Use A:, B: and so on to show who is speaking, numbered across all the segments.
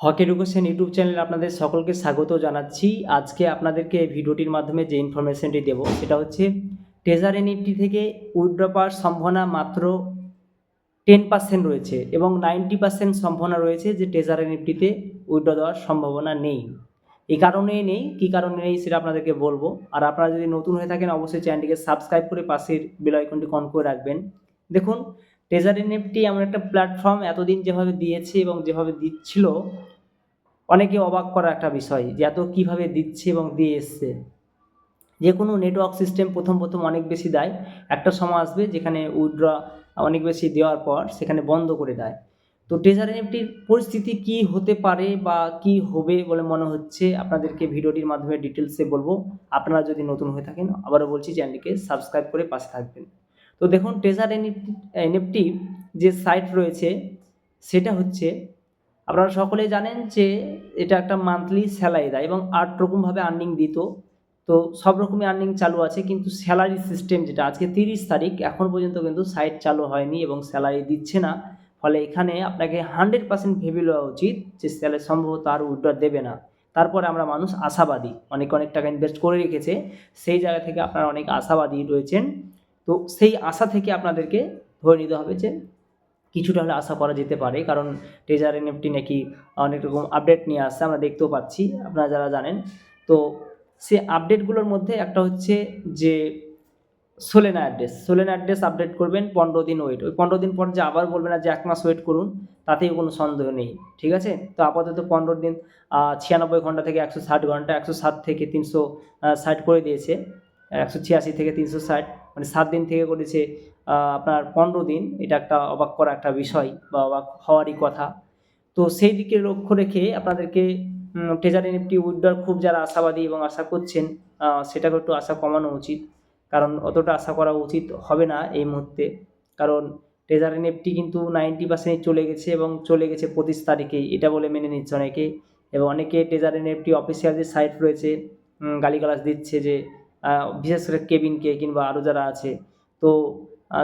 A: হক education YouTube চ্যানেলে আপনাদের সকলকে স্বাগত জানাচ্ছি। আজকে আপনাদেরকে এই ভিডিওটির মাধ্যমে যে ইনফরমেশনটি দেবো, সেটা হচ্ছে ট্রেজার এনইফটি থেকে উইথড্র পাওয়ার সম্ভাবনা মাত্র টেন পার্সেন্ট রয়েছে এবং নাইনটি পার্সেন্ট সম্ভাবনা রয়েছে যে ট্রেজার এনইফটিতে উইথড্র দেওয়ার সম্ভাবনা নেই। এই কারণেই নেই, কি কারণে নেই সেটা আপনাদেরকে বলব। আর আপনারা যদি নতুন হয়ে থাকেন, অবশ্যই চ্যানেলটিকে সাবস্ক্রাইব করে পাশের বেল আইকনটি অন করে রাখবেন। দেখুন ট্রেজার এনএফটি এমন একটা প্ল্যাটফর্ম এতদিন যেভাবে দিয়েছে এবং যেভাবে দিচ্ছিল, অনেকে অবাক করা একটা বিষয় যে এত কীভাবে দিচ্ছে এবং দিয়ে এসছে। যে কোনো নেটওয়ার্ক সিস্টেম প্রথম প্রথম অনেক বেশি দেয়। একটা সময় আসবে যেখানে উইড্র অনেক বেশি দেওয়ার পর সেখানে বন্ধ করে দেয়। তো ট্রেজার এনএফটির পরিস্থিতি কি হতে পারে বা কি হবে বলে মনে হচ্ছে, আপনাদেরকে ভিডিওটির মাধ্যমে ডিটেলসে বলব। আপনারা যদি নতুন হয়ে থাকেন, আবারও বলছি চ্যানেলটিকে সাবস্ক্রাইব করে পাশে থাকবেন। তো দেখুন ট্রেজার এনএফটি যে সাইট রয়েছে, সেটা হচ্ছে, আপনারা সকলেই জানেন যে এটা একটা মান্থলি স্যালারি দেয় এবং আট রকমভাবে আর্নিং দিত। তো সব রকমই আর্নিং চালু আছে, কিন্তু স্যালারি সিস্টেম যেটা, আজকে তিরিশ তারিখ, এখন পর্যন্ত কিন্তু সাইট চালু হয়নি এবং স্যালারি দিচ্ছে না। ফলে এখানে আপনাকে হান্ড্রেড পার্সেন্ট ভেবে নেওয়া উচিত যে স্যালারি সম্ভবত আর উইড্রো দেবে না। তারপরে আমরা মানুষ আশাবাদী, অনেক অনেক টাকা ইনভেস্ট করে রেখেছে। সেই জায়গা থেকে আপনারা অনেক আশাবাদী রয়েছেন। তো সেই আশা থেকে আপনাদেরকে ধরে নিতে হবে যে কিছুটা হলে আশা করা যেতে পারে। কারণ ট্রেজার এনএফটি নাকি অনেক রকম আপডেট নিয়ে আসছে, আমরা দেখতেও পাচ্ছি, আপনারা যারা জানেন। তো সে আপডেটগুলোর মধ্যে একটা হচ্ছে যে Solana address Solana address update করবেন পনেরো দিন ওয়েট ওই পনেরো দিন পর যে আবার বলবেন না যে এক মাস ওয়েট করুন, তাতেই কোনো সন্দেহ নেই, ঠিক আছে? তো আপাতত পনেরো দিন ছিয়ানব্বই ঘণ্টা থেকে একশো ষাট ঘণ্টা, একশো ষাট থেকে তিনশো ষাট করে দিয়েছে, একশো ছিয়াশি থেকে তিনশো ষাট। মানে সাত দিন থেকে করেছে আপনার পনেরো দিন। এটা একটা অবাক করা একটা বিষয় বা অবাক হওয়ারই কথা। তো সেই দিকে লক্ষ্য রেখে আপনাদেরকে ট্রেজার এনএফটি উইথড্রর খুব যারা আশাবাদী এবং আশা করছেন সেটাকে একটু আশা কমানো উচিত। কারণ অতটা আশা করা উচিত হবে না এই মুহূর্তে। কারণ ট্রেজার এনএফটি কিন্তু নাইনটি পার্সেন্ট চলে গেছে এবং চলে গেছে পঁচিশ তারিখেই। এটা বলে মেনে নিচ্ছে অনেকে। এবং অনেকে ট্রেজার এনএফটি অফিসিয়াল যে সাইট রয়েছে গালিগালাজ দিচ্ছে যে বিশেষ করে কেবিনকে কিংবা আরও যারা আছে। তো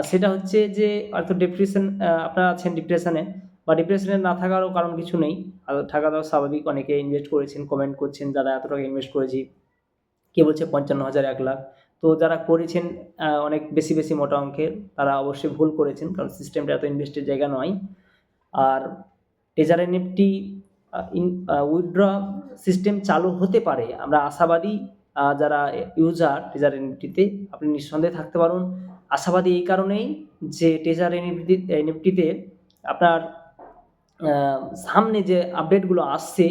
A: সেটা হচ্ছে যে হয়তো ডিপ্রেশন আপনারা আছেন ডিপ্রেশনে বা ডিপ্রেশনে না থাকারও কারণ কিছু নেই। আর থাকা তো স্বাভাবিক। অনেকে ইনভেস্ট করেছেন কমেন্ট করছেন, যারা এত টাকা ইনভেস্ট করেছি। কে বলছে পঞ্চান্ন হাজার, এক লাখ। তো যারা করেছেন অনেক বেশি বেশি মোটা অঙ্কের, তারা অবশ্যই ভুল করেছেন, কারণ সিস্টেমটা এত ইনভেস্টের জায়গা নয়। আর টেজার এনএফটি উইথড্র সিস্টেম চালু হতে পারে। আমরা আশাবাদী যারা ইউজার টেজার এনএফটিতে আপনি নিঃসন্দেহে থাকতে পারুন। আশাবাদী এই কারণেই যে টেজার এনএফটি এনএফটিতে আপনার সামনে যে আপডেটগুলো আসছে,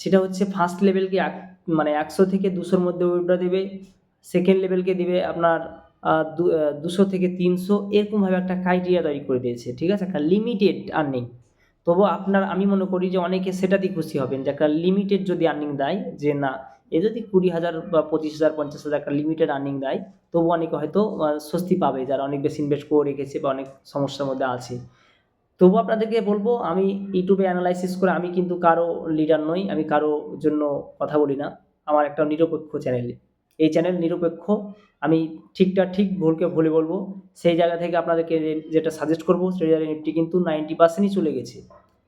A: সেটা হচ্ছে ফার্স্ট লেভেলকে এক মানে একশো থেকে দুশোর মধ্যে উইড্রো দেবে সেকেন্ড লেভেলকে দিবে আপনার দুশো থেকে তিনশো, এরকমভাবে একটা ক্রাইটেরিয়া তৈরি করে দিয়েছে, ঠিক আছে? একটা লিমিটেড আর্নিং তবু আপনার, আমি মনে করি যে অনেকে সেটাতেই খুশি হবেন যে একটা লিমিটেড যদি আর্নিং দেয়, যে না এ যদি কুড়ি হাজার বা পঁচিশ হাজার, পঞ্চাশ হাজার একটা লিমিটেড আর্নিং দেয়, তবু অনেকে হয়তো স্বস্তি পাবে যারা অনেক বেশি ইনভেস্ট করে রেখেছে বা অনেক সমস্যার মধ্যে আছে। তবু আপনাদেরকে বলব, আমি ইউটিউবে অ্যানালাইসিস করে আমি কিন্তু কারও লিডার নই, আমি কারও জন্য কথা বলি না। আমার একটা নিরপেক্ষ চ্যানেল এই চ্যানেল নিরপেক্ষ, আমি ঠিকটা ঠিক ভুলকে ভুলে বলব। সেই জায়গা থেকে আপনাদেরকে যেটা সাজেস্ট করব ট্রেজার নিফটি কিন্তু নাইনটি পার্সেন্টই চলে গেছে।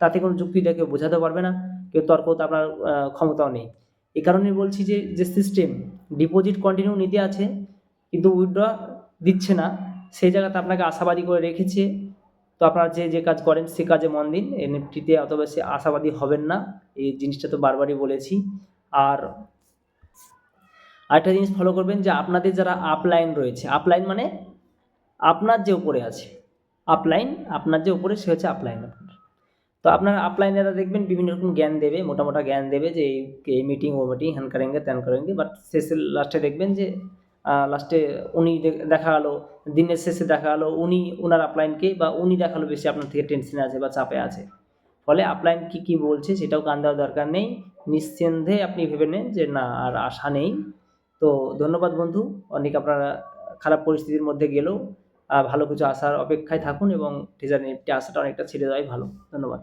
A: তাতে কোনো যুক্তি দেখে বোঝাতে পারবে না, কেউ তর্ক, আপনার ক্ষমতাও নেই। এই কারণে বলছি যে যে সিস্টেম ডিপোজিট কন্টিনিউ নিতে আছে, কিন্তু উইথড্র দিচ্ছে না। সেই জায়গাতে আপনাকে আশাবাদী করে রেখেছে। তো আপনারা যে যে কাজ করেন, সে কাজে মন দিন। এনএফটিতে অত বেশি আশাবাদী হবেন না। এই জিনিসটা তো বারবারই বলেছি। আর আরেকটা জিনিস ফলো করবেন যে, আপনাদের যারা আপলাইন রয়েছে আপলাইন মানে আপনার যে উপরে আছে। আপলাইন আপনার যে উপরে, সে হচ্ছে আপলাইন আপনার। তো আপনার আপলাইনেরা দেখবেন বিভিন্ন রকম জ্ঞান দেবে মোটা মোটা জ্ঞান দেবে যে এই মিটিং ও মিটিং হ্যান করেঙ্গে, ত্যান করেঙ্গে বাট শেষে লাস্টে দেখবেন যে লাস্টে উনি দেখা গেলো দিনের শেষে দেখা গেলো উনি ওনার আপলাইনকে বা উনি দেখাল বেশি আপনার থেকে টেনশনে আছে বা চাপে আছে। ফলে আপলাইন কী কী বলছে সেটাও কান দেওয়ার দরকার নেই। নিশ্চিন্তে আপনি ভেবে নেন যে না, আর আশা নেই। তো ধন্যবাদ বন্ধু, অনেক আপনারা খারাপ পরিস্থিতির মধ্যে গেলেও ভালো কিছু আসার অপেক্ষায় থাকুন এবং টিজার নিফটি আসাটা অনেকটা ছেড়ে দেওয়াই ভালো। ধন্যবাদ।